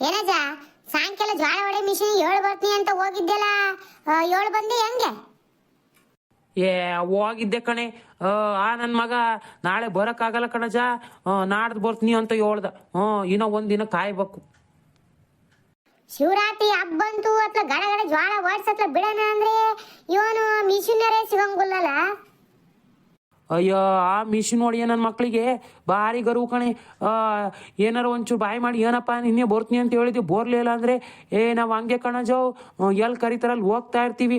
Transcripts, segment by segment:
ಏನಜ್ಜ ಸಾಯಂಕಾಲ ಜ್ವಾಳ ಹೊಡೆ ಮಿಷಿನ್ ಏಳು ಬರ್ತೀನಿ ಅಂತ ಹೋಗಿದ್ದೆಲ್ಲ ಏಳು ಬಂದೆ ಹೆಂಗೆ? ಏ ಹೋಗಿದ್ದೆ ಕಣೆ. ಆ, ನನ್ನ ಮಗ ನಾಳೆ ಬರೋಕ್ಕಾಗಲ್ಲ ಕಣಜ ನಾಡ್ದು ಬರ್ತೀನಿ ಅಂತ ಹೇಳ್ದ. ಹ್ಞೂ ಇನ್ನೂ ಒಂದಿನ ಕಾಯ್ಬೇಕು. ಶಿವರಾತ್ರಿ ಹಬ್ಬ ಬಂತು ಅತ್ಲ ಗಡ ಗಡ ಜ್ವಾಳ ಓಡ್ಸತ್ಲ ಬಿಡೋಣ ಅಂದ್ರೆ ಇವನು ಮಿಷಿನರೇ ಸಿಗಂಗಿಲ್ಲಲ್ಲ ಅಯ್ಯೋ, ಆ ಮಿಷಿನ್ ನೋಡಿ ನನ್ನ ಮಕ್ಕಳಿಗೆ ಭಾರಿ ಗರ್ವು ಕಣೆ. ಏನಾರ ಒಂಚೂರು ಬಾಯಿ ಮಾಡಿ, ಏನಪ್ಪ, ನಿನ್ನೆ ಬರ್ತೀನಿ ಅಂತ ಹೇಳಿದ್ವಿ ಬೋರ್ಲಿಲ್ಲ ಅಂದರೆ, ಏ, ನಾವು ಹಂಗೆ ಕಣಜೋ ಎಲ್ಲಿ ಕರಿತಾರಲ್ಲಿ ಹೋಗ್ತಾ ಇರ್ತೀವಿ.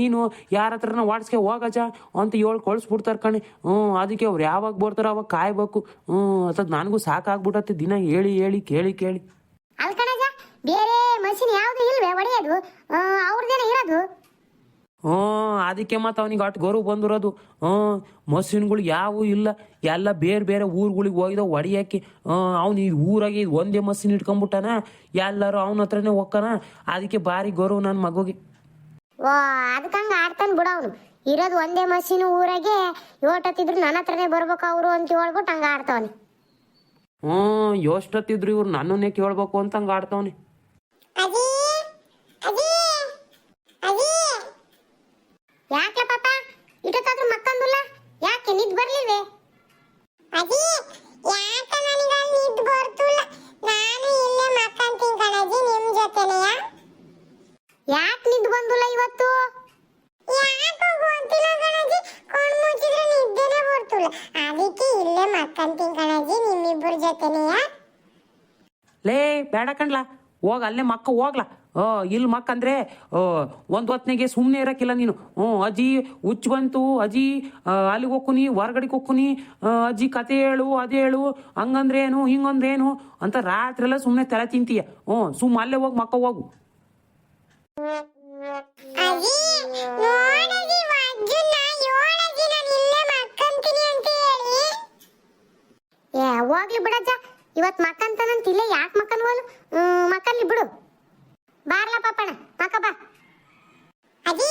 ನೀನು ಯಾರ ಹತ್ರನ ವಾಡ್ಸ್ಕೆ ಹೋಗಜ ಅಂತ ಹೇಳಿ ಕಳಿಸ್ಬಿಡ್ತಾರೆ ಕಣೆ. ಹ್ಞೂ, ಅದಕ್ಕೆ ಅವ್ರು ಯಾವಾಗ ಬರ್ತಾರೋ ಅವಾಗ ಕಾಯ್ಬೇಕು. ಹ್ಞೂ, ಅದ್ ನನಗೂ ಸಾಕಾಗ್ಬಿಟ್ಟತ್ತೆ ದಿನ ಹೇಳಿ ಹೇಳಿ, ಕೇಳಿ ಕೇಳಿ. ಬೇರೆ ಮಷಿನ್ ಯಾವುದು ಇಲ್ವೇ, ಒಡೆಯೋದು? ಅವ್ರದ್ದೇನೆ ಇರೋದು? ಹ್ಞೂ ಅದಕ್ಕೆ ಮತ್ತು ಅವನಿಗೆ ಅಟ್ ಗೌರವ ಬಂದಿರೋದು. ಹ್ಞೂ ಮಷಿನ್ಗಳು ಯಾವೂ ಇಲ್ಲ. ಎಲ್ಲ ಬೇರೆ ಬೇರೆ ಊರುಗಳಿಗೆ ಹೋಗಿದ ಹೊಡಿಯಾಕಿ ಅವ್ನು ಈ ಊರಾಗೆ ಒಂದೇ ಮಷಿನ್ ಇಟ್ಕೊಂಬಿಟ್ಟಾನ. ಎಲ್ಲರೂ ಅವನ ಹತ್ರನೇ ಹೋಗ್ಕನ ಅದಕ್ಕೆ ಭಾರಿ ಗೌರವ ನನ್ನ ಮಗುಗೆ. ಓ ಅದಕ್ಕಂಗ ಆಡ್ತಾನೆ ಬಿಡ ಅವನು. ಇರೋದು ಒಂದೇ ಮಷೀನ್ ಊರಾಗೆ ಯೋಟತ್ತಿದ್ರು ನನ್ನ ಹತ್ರನೇ ಬರ್ಬೇಕು ಅವರು ಅಂತ ಹೇಳ್ಬಿಟ್ಟು ಹಂಗ ಆಡ್ತಾವನೆ. ಹ್ಞೂ ಎಷ್ಟೊತ್ತಿದ್ರು ಇವ್ರು ನನ್ನನ್ನೇ ಕೇಳ್ಬೇಕು ಅಂತ ಹಂಗೆ ಆಡ್ತಾವನೆ ಅಜಿ ಅಜಿ ಅಜಿ ಯಾಕೆ ಪಾಪ ಇಟ್ಟತ್ತಾದ್ರೂ ಮಕ್ಕಂದಿಲ್ಲ ಯಾಕೆ ನಿದ್ ಬರ್ಲಿಲ್ವೇ ಅಜಿ ಯಾಕೆ ನನಗೆ ನಿದ್ ಬರ್ತಿಲ್ಲ ನಾನು ಇಲ್ಲೇ ಮಕ್ಕಂತೀನಿ ಕಣಜಿ ನಿಮ್ ಜೊತೆನೆಯ ಯಾಕೆ ನಿದ್ ಬಂದಿಲ್ಲ ಇವತ್ತು ಯಾಕೋ ಗೊತ್ತಿಲ್ಲ ಕಣಜಿ ಕಣ್ಣು ಮುಚ್ಚಿದ್ರೆ ನಿದ್ದೆನೆ ಬರ್ತಿಲ್ಲ ಅದಕ್ಕೆ ನಿಮ್ಮ ಇಬ್ಬರ ನಿಮ್ಮಿಬ್ಬರ ಜೊತೆನೆಯ? ಲೇ ಬೇಡ ಕಣ್ಲ. ಹೋಗ ಅಲ್ಲೇ ಮಕ್ಕ ಹೋಗ್ಲಾ. ಓ ಇಲ್ಲಿ ಮಕ್ಕ ಅಂದ್ರೆ ಒಂದು ಹೊತ್ನಾಗೆ ಸುಮ್ಮನೆ ಇರಕ್ಕಿಲ್ಲ ನೀನು. ಹ್ಞೂ ಅಜ್ಜಿ ಹುಚ್ಚು ಬಂತು ಅಜ್ಜಿ ಅಲ್ಲಿಗೆ ಹೋಗ್ಕುನಿ ಹೊರಗಡೆಗೆ ಹೋಗ್ಕುನಿ ಅಜ್ಜಿ ಕತೆ ಹೇಳು ಅದೇ ಹೇಳು ಹಂಗಂದ್ರೆ ಏನು ಹಿಂಗಂದ್ರೆ ಏನು ಅಂತ ರಾತ್ರಿ ಎಲ್ಲ ಸುಮ್ಮನೆ ತಲೆ ತಿಂತೀಯ. ಹ್ಞೂ ಸುಮ್ಮ ಅಲ್ಲೇ ಹೋಗಿ ಮಕ್ಕ ಹೋಗು. ಹೋಗ್ಲಿ ಬಿಡಜ್ಜ ಇವತ್ ಮಕ್ಕಂತಾನಂತ ಇಲ್ಲೇ ಯಾಕೆ ಮಕ್ಕನ್ವಲು ಮಕ್ಕಲ್ಲಿ ಬಿಡು. ಬಾರ್ಲ ಪಾಪಣ ಮಕ್ಕ ಬಾ. ಅಜ್ಜಿ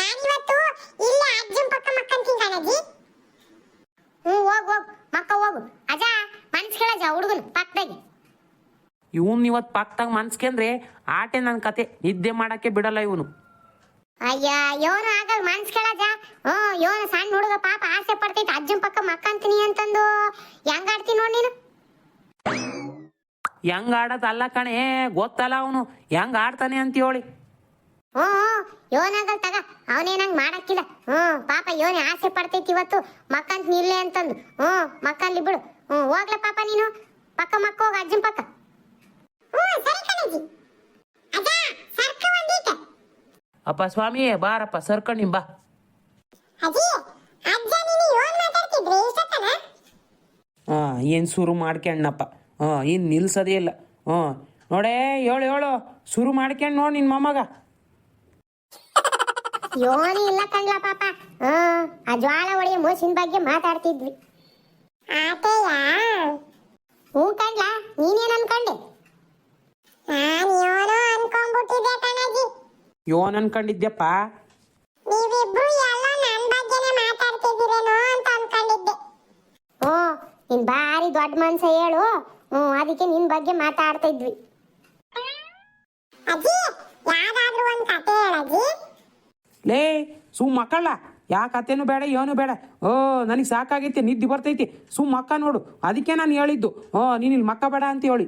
ನಾನಿವತ್ತು ಇಲ್ಲೇ ಅಜ್ಜನ್ ಪಕ್ಕ ಮಕ್ಕಂತೀನಿ ಅಜ್ಜಿ. ಹ್ಞೂ ಹೋಗ್ ಹೋಗ್. ಮಕ್ಕ ಹೋಗು. ಅಜ್ಜ ಮನ್ಸ್ ಕೇಳಜ್ಜ ಹುಡುಗನ ಪಕ್ಕದಾಗೆ. ಇವನ್ ಇವತ್ ಪಕ್ಕದಾಗ ಮನ್ಸ್ಕೇಂದ್ರೆ ಆಟೆ ನನ್ನ ಕತೆ ನಿದ್ದೆ ಮಾಡಕ್ಕೆ ಬಿಡಲ್ಲ ಇವನು. ಅಯ್ಯ ಯೋನ ಆಗಲ್ ಮನ್ಸ್ ಕೇಳಜ್ಜ. ಹ್ಞೂ ಯೋನ ಸಣ್ಣ ಹುಡುಗ ಪಾಪ ಆಸೆ ಪಡ್ತೈತೆ. ಅಜ್ಜನ್ ಪಕ್ಕ ಮಕ್ಕಂತೀನಿ ಅಂತಂದು. ಹೆಂಗ್ ಆಡ್ತೀನಿ ನೋಡಿ ನೀನು? ಹೆಂಗ್ ಆಡೋದಲ್ಲ ಕಣೆ ಗೊತ್ತಲ್ಲ ಅವನು. ಹೆಂಗ್ ಆಡ್ತಾನೆ ಅಂತ ಹೇಳಿ ಹ್ಞೂ ಯೋನಾಗಲ್ ತಗ ಅವನೇನಂಗ್ ಮಾಡಕ್ಕಿಲ್ಲ. ಹ್ಞೂ ಪಾಪ ಯೋನೆ ಆಸೆ ಪಡ್ತೈತಿ ಇವತ್ತು. ಮಕ್ಕಂತ ನಿಲ್ಲೆ ಅಂತಂದು. ಹ್ಞೂ ಮಕ್ಕಲ್ಲಿ ಬಿಡು ಹ್ಞೂ ಹೋಗ್ಲ ಪಾಪ ನೀನು. ಪಕ್ಕ ಮಕ್ಕ ಹೋಗ ಅಜ್ಜನ್ ಪಕ್ಕ. ಅಪ್ಪ ಸ್ವಾಮಿ ಬಾರಪ್ಪ ಸರ್ಕಣಿ ಬಾ ಅಜ್ಜ ನೀನು ಯೋನ್ ಮಾತಾಡ್ತಿದ್ರಿ ಇಷ್ಟತನ ಹಾಂ ಏನು ಶುರು ಮಾಡ್ಕೊಂಡಪ್ಪ ಹಾಂ ಏನು ನಿಲ್ಸೋದೇ ಇಲ್ಲ. ಹ್ಞೂ ನೋಡೇ ಹೇಳು ಹೇಳು. ಶುರು ಮಾಡ್ಕೊಂಡು ನೋಡಿ ನಿನ್ನ ಮೊಮ್ಮಗ. ಯೋನಿ ಇಲ್ಲ ಕಣ್ಲ ಪಾಪ. ಹ್ಮ್ ಆ ಜ್ವಾಳ ಒಡೆಯ ಮೋಸಿನ ಬಗ್ಗೆ ಮಾತಾಡ್ತಿದ್ವಿ. ಆತೆಯ ಹ್ಞೂ ಕಣ್ಲ ನೀನೇನ್ ಅನ್ಕೊಂಡೆ? ನಾನು ಯೋನೋ ಅನ್ಕೊಂಡ್ಬಿಟ್ಟಿದ್ದೆ ಕಣಜಿ. ಯೋನ್ ಅನ್ಕೊಂಡಿದ್ಯಪ್ಪ? ನೀವಿಬ್ರು ಎಲ್ಲ ನನ್ನ ಬಗ್ಗೆನೇ ಮಾತಾಡ್ತಿದ್ದೀರೇನೋ ಅಂತ ಅನ್ಕೊಂಡಿದ್ದೆ ಹ್ಞೂ ನೀನ್ ಬಾರಿ ದೊಡ್ಡ ಮನ್ಸ ಹೇಳು. ಹ್ಮ್ ಅದಕ್ಕೆ ನಿನ್ ಬಗ್ಗೆ ಮಾತಾಡ್ತಾ ಇದ್ವಿ ಅಜ್ಜಿ ಯಾವ್ದಾದ್ರೂ ಒಂದು ಕತೆ ಹೇಳಜ್ಜಿ ಲೇ ಸುಮ್ ಮಕ್ಕಳ. ಯಾ ಕತೆನೂ ಬೇಡ ಏನು ಬೇಡ. ಓ ನನಗೆ ಸಾಕಾಗೈತೆ ನಿದ್ದೆ ಬರ್ತೈತಿ. ಸುಮ್ ಮಕ್ಕ ನೋಡು. ಅದಕ್ಕೆ ನಾನು ಹೇಳಿದ್ದು. ಓ ನೀನು ಇಲ್ಲಿ ಮಕ್ಕ ಬೇಡ ಅಂತ ಹೇಳಿ.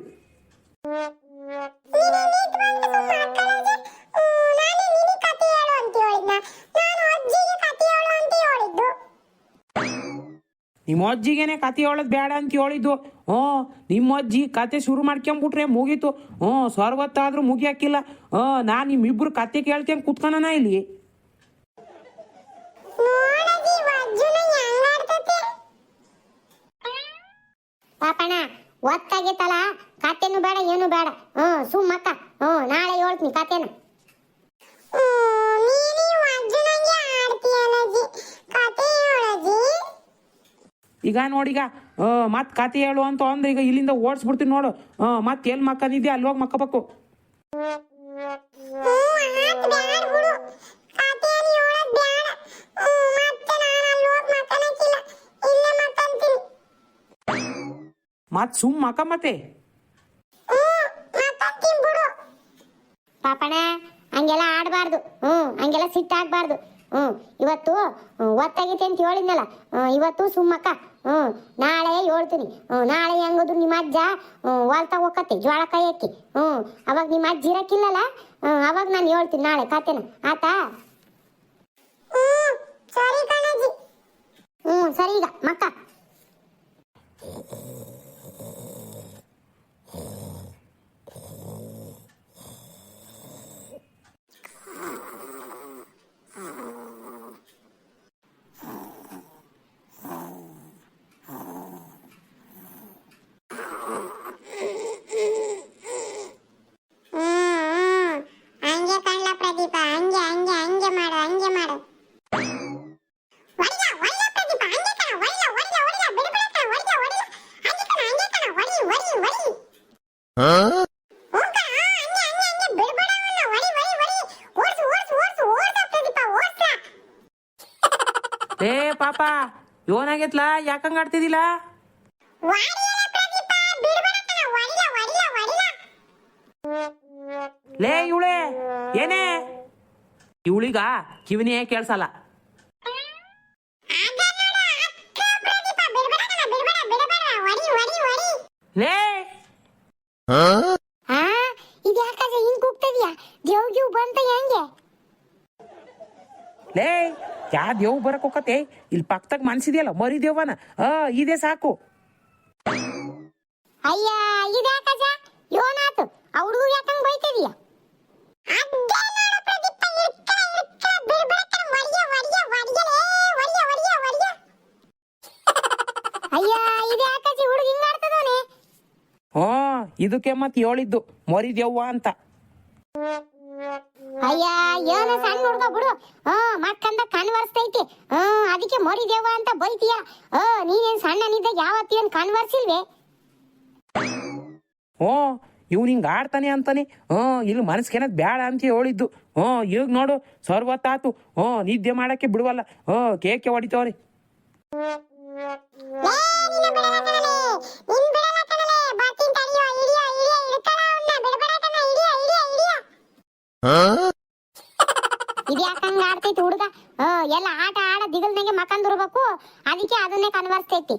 ನಿಮ್ಮ ಅಜ್ಜಿಗೇನೆ ಕತೆ ಹೇಳೋದು ಬೇಡ ಅಂತ ಹೇಳಿದ್ದು. ಹ್ಞೂ, ನಿಮ್ಮ ಅಜ್ಜಿ ಕತೆ ಶುರು ಮಾಡ್ಕೊಂಬಿಟ್ರೆ ಮುಗೀತು. ಹ್ಞೂ, ಸರ್ವತ್ತಾದ್ರೂ ಮುಗಿಯಾಕಿಲ್ಲ ಹ್ಞೂ ನಾನು ನಿಮ್ಮಿಬ್ರು ಕತೆ ಕೇಳ್ತೇನೆ ಕುತ್ಕೊಳನ ಇಲ್ಲಿ. ಪಾಪಣ್ಣ, ಒತ್ತಾಗಿತ್ತಲ್ಲ, ಕತೆನು ಬೇಡ, ಏನು ಬೇಡ. ಹ್ಞೂ ಸುಮ್ಮಕ್ಕ ಹ್ಞೂ, ನಾಳೆ ಹೇಳ್ತೀನಿ ಕತೆನ. ಈಗ ನೋಡೀಗ ಮತ್ತೆ ಕತೆ ಹೇಳು ಅಂತ ಅಂದ್ರೆ ಈಗ ಇಲ್ಲಿಂದ ಓಡಿಸ್ಬಿಡ್ತೀನಿ ನೋಡು. ಮತ್ತೆ ಎಲ್ಲಿ ಮಕ್ಕಂದಿದ್ದೆ ಅಲ್ಲಿ ಹೋಗಿ ಮಕ್ಕಬೇಕು. ಮತ್ ಸುಮ್ ಮಕ್ಕ ಮತ್ತೆ. ಪಾಪಣ ಹಂಗೆಲ್ಲ ಆಡಬಾರ್ದು. ಹ್ಞೂ ಹಂಗೆಲ್ಲ ಸಿಟ್ಟಾಗಬಾರ್ದು. ಹ್ಞೂ ಇವತ್ತು ಒತ್ತಾಗೈತೆ ಅಂತ ಹೇಳಿದ್ನಲ್ಲ. ಇವತ್ತು ಸುಮ್ಮಕ್ಕ ಹ್ಞೂ ನಾಳೆ ಹೇಳ್ತೀನಿ. ನಾಳೆ ಹೆಂಗದ್ರು ನಿಮ್ಮ ಅಜ್ಜ ಹೊಲ್ತಾ ಹೋಗತ್ತೆ ಜೋಳ ಕಾಯಕ್ಕೆ. ಹ್ಞೂ ಅವಾಗ ನಿಮ್ಮ ಅಜ್ಜಿ ಇರಕ್ಕಿಲ್ಲಲ್ಲ? ಅವಾಗ ನಾನು ಹೇಳ್ತೀನಿ ನಾಳೆ ಕಾತೆನ ಆತಾ? ಹ್ಞೂ ಸರಿ ಈಗ ಮಕ್ಕ ಹ್ಮ್ ಹಂಗೆ ಕಣ್ಲ ಪ್ರದೀಪ ಹಂಗೆ ಹಂಗೆ ಹಂಗೆ ಮಾಡು ಹಂಗೆ ಮಾಡು ಹೊಡಿಲ ಹೊಡಿಲ ಪ್ರದೀಪ ಹಂಗೆ ಕಣ ಹೊಡಿಲ ಹೊಡಿಲ ಹೊಡಿಲ ಬಿಡ್ಬೇಡ ಕಣ ಹೊಡಿಲ ಹೊಡಿಲ ಹಂಗೆ ಕಣ ಹಂಗೆ ಕಣ ಹೊಡಿ ಹೊಡಿ ಹೊಡಿ ಹ್ಞೂ ಕಣ ಹಂಗೆ ಹಂಗೆ ಹಂಗೆ ಬಿಡ್ಬೇಡ ಅವನ್ನ ಹೊಡಿ ಹೊಡಿ ಹೊಡಿ ಓಡ್ಸು ಓಡ್ಸು ಓಡ್ಸು ಓಡ್ಸ ಪ್ರದೀಪ ಓಡ್ಸ ಏ ಪಾಪ ಯೋನಾಗೈತ್ಲ ಯಾಕಂಗ ಆಡ್ತಿದಿಲ್ಲ ಲೇ ಇವಳೆ ಏನೇ? ಇವಳಿಗ ಕಿವಿನೇ ಕೇಳ್ಸಲ್ಲ. ಲೇ! ಹಿಂಗ್ ಕೂಗ್ತದ್ಯಾ ಬಂತ ಹೆಂಗೆ? ಲೇ! ಯಾ ದೇವ್ ಬರಕ್ ಹೋಗತ್ತೆ ಇಲ್ಲಿ ಪಕ್ಕದಾಗ ಮನ್ಸಿದೆಯಲ್ಲ ಮರಿ ದೇವನ ಆ ಇದೇ ಸಾಕು. ಅಯ್ಯ ಇದು ಯೋನಾತು ಯಾಕಂಗ್ ಬೈತದ್ಯಾ? ಹ್ಞೂ ಇದಕ್ಕೆ ಮತ್ತೆ ಹೇಳಿದ್ದು ಮರಿ ದೇವ್ವ ಅಂತ. ಅಯ್ಯ, ಏನ ಸಣ್ಣ ಹುಡುಗ ಬಿಡು. ಹಾ ಮಕ್ಕಂದ ಕನ್ವರ್ಸ್ತೈತಿ ಹಾ ಅದಕ್ಕೆ ಮರಿದೇವ ಅಂತ ಬೈತೀಯ. ಹಾ ನೀನೇನ್ ಸಣ್ಣನಿದ್ದ ಯಾವತ್ತೇನ್ ಕನ್ವರ್ಸಿಲ್ವೇ ಓ, ಇವ್ನು ಹಿಂಗೆ ಆಡ್ತಾನೆ ಅಂತಾನೆ? ಹ್ಞೂ ಇಲ್ಲಿ ಮನಸ್ಕೇನದ್ ಬೇಡ ಅಂತ ಹೇಳಿದ್ದು. ಹ್ಞೂ ಈಗ ನೋಡು, ಸರ್ವತ್ತಾತು. ಹ್ಞೂ ನಿದ್ದೆ ಮಾಡಕ್ಕೆ ಬಿಡುವಲ್ಲ. ಹ್ಞೂ ಕೇಕೆ ಹೊಡಿತವ್ರಿ ಇದ್ಯಾಕಂಗ ಆಡ್ತೈತಿ ಹುಡುಗ? ಹಾ ಎಲ್ಲ ಆಟ ಆಡ ದಿಗಲ್ನಾಗೆ ಮಕ್ಕಂದಿರ್ಬೇಕು ಅದಕ್ಕೆ ಅದನ್ನೇ ಕನ್ವರ್ಸ್ತೈತಿ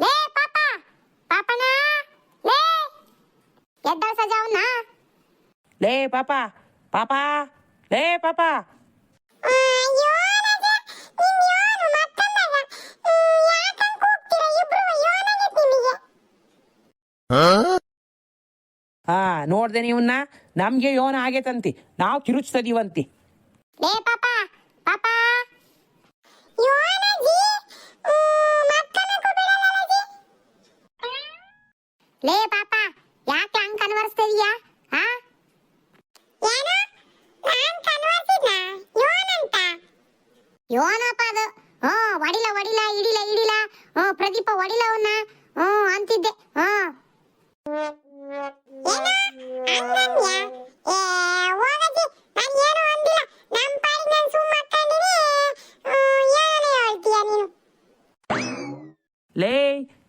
ಲೇ ಪಾಪ ಪಾಪನ? ಲೇ ಎದ್ದಳ ಸಜಾವನ್ನ? ಲೇ ಪಾಪ ಪಾಪ ಲೇ ಪಾಪ ಅಯ್ಯೋ ರಾಜ ನಿನ್ ಯೋನು ಮತ್ತೊಂದಾಗ ಯಾಕಂಗ್ ಕೂಗ್ತೀರ ಇಬ್ರು ಯೋನಾಗೈತ್ ನಿಮಗೆ ಹಾ ನೋಡ್ದೆ ನೀವನ್ನ? ನಮ್ಗೆ ಯೋನ ಆಗೇತಂತಿ ನಾವು ಕಿರುಚ್ತದೀವಂತಿ ಲೇ, ಪಾಪ ಪಾಪ. ಯೋನಜಿ ಬಿಡಲ್ಲಜಿ ಪಾಪ, ಯಾಕೆ ಹಂಗ್ ಕನ್ವರ್ಸ್ತಿದ್ಯಾ ಹಾ? ಏನು? ಯೋನಂತ ಯೋನಪ್ಪ ಅದು. ಹ್ಞೂ ಒಡಿಲ ಒಡಿಲ ಇಡಿಲ ಇಡಿಲ. ಹ್ಞೂ ಪ್ರದೀಪ ಒಡಿಲ ಅವನ್ನ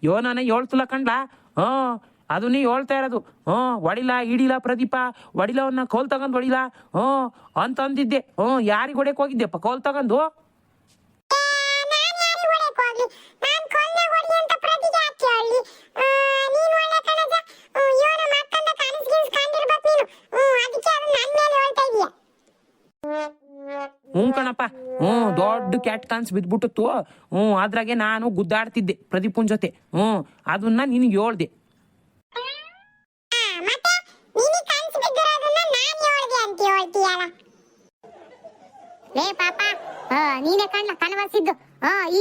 ಯೋನನೇ ಹೇಳ್ತಲ್ಲ ಕಂಡ್ಲ? ಹ್ಞೂ. ಅದು ನೀ ಹೇಳ್ತಾ ಇರೋದು. ಹ್ಞೂ. ಹೊಡಿಲ ಹಿಡಿಲ ಪ್ರದೀಪ ಹೊಡಿಲವನ್ನ ಕೋಲ್ ತಗೊಂಡು ಹೊಡಿಲ. ಹ್ಞೂ. ಅಂತ ಅಂದಿದ್ದೆ ಹ್ಞೂ. ಯಾರಿಗೆ ಹೊಡೆಯಕ್ಕೆ ಹೋಗಿದ್ದೆಪ್ಪ ಕೋಲ್ ತಗೊಂಡು? ಹ್ಞೂ ಕಣಪ್ಪ. ಹ್ಞೂ, ದೊಡ್ಡ ಕ್ಯಾಟ್ ಕಾನ್ಸ್ ಬಿದ್ಬಿಟ್ಟಿತ್ತು. ಹ್ಞೂ, ಅದ್ರಾಗೆ ನಾನು ಗುದ್ದಾಡ್ತಿದ್ದೆ ಪ್ರದೀಪನ್ ಜೊತೆ. ಹ್ಞೂ, ಅದನ್ನ ನಿನಗೆ ಹೇಳ್ದೆ. ಲೇ, ಪಾಪ. ನೀನೇ ಕಣ್ಣ ಕನವಸಿದ್ದು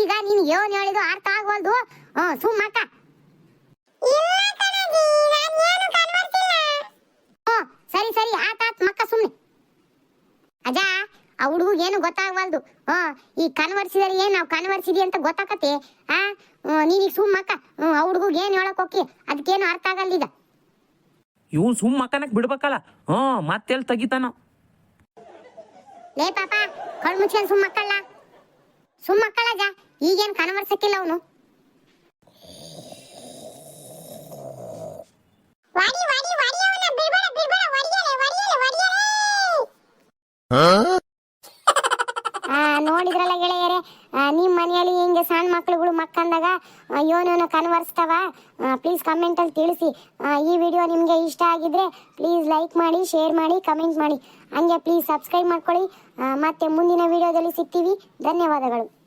ಈಗ ನೀನು ಏನ್ ಹೇಳಿದ್ರು ಅರ್ಥ ಆಗ್ವಲ್ದು. ಹ ಸುಮ್ಮಕ್ಕ ನಮ್ಗೇನು ಗೊತ್ತಾಗವಲ್ದು. ಹ್ಞೂ ಈ ಕನ್ವರ್ಸಿದ್ರೆ ಏನು ನಾವು ಕನ್ವರ್ಸಿದಿ ಅಂತ ಗೊತ್ತಾಕತ್ತೆ? ಆ ನೀನೀಗ ಸುಮ್ಮಕ್ಕ ಆ ಹುಡುಗ ಏನು ಹೇಳಕ್ ಹೋಗಿ ಅದಕ್ಕೇನು ಅರ್ಥ ಆಗಲ್ಲ ಈಗ. ಇವ್ನು ಸುಮ್ಮ ಬಿಡಬೇಕಲ್ಲ ಬಿಡ್ಬೇಕಲ್ಲ. ಹ್ಞೂ ಮತ್ತೆಲ್ಲಿ ತೆಗಿತಾನೋ. ಲೇ ಪಾಪ ಕಣ್ ಮುಚ್ಕೊಂಡು ಸುಮ್ಮಕ್ಕಲ್ಲ ಸುಮ್ಮಕ್ಕಳಜ ಈಗೇನು ಕನ್ವರ್ಸಕ್ಕಿಲ್ಲ ಅವನು. ವಾಡಿ ವಾಡಿ ವಾಡಿ ಅವನ Huh? ನೋಡಿದ್ರಲ್ಲ ಗೆಳೆಯರೇ ನಿಮ್ಮ ನಿಮ್ ಮನೆಯಲ್ಲಿ ಹಿಂಗೆ ಸಣ್ಣ ಮಕ್ಕಳುಗಳು ಮಕ್ಕಂದಾಗ ಯೋನೋನು ಕನ್ವರ್ಸ್ತವ? ಪ್ಲೀಸ್ ಕಮೆಂಟಲ್ಲಿ ತಿಳಿಸಿ. ಈ ವಿಡಿಯೋ ನಿಮ್ಗೆ ಇಷ್ಟ ಆಗಿದ್ರೆ ಪ್ಲೀಸ್ ಲೈಕ್ ಮಾಡಿ ಶೇರ್ ಮಾಡಿ ಕಮೆಂಟ್ ಮಾಡಿ. ಹಂಗೆ ಪ್ಲೀಸ್ ಸಬ್ಸ್ಕ್ರೈಬ್ ಮಾಡ್ಕೊಳ್ಳಿ. ಮತ್ತೆ ಮುಂದಿನ ವಿಡಿಯೋದಲ್ಲಿ ಸಿಗ್ತೀವಿ. ಧನ್ಯವಾದಗಳು.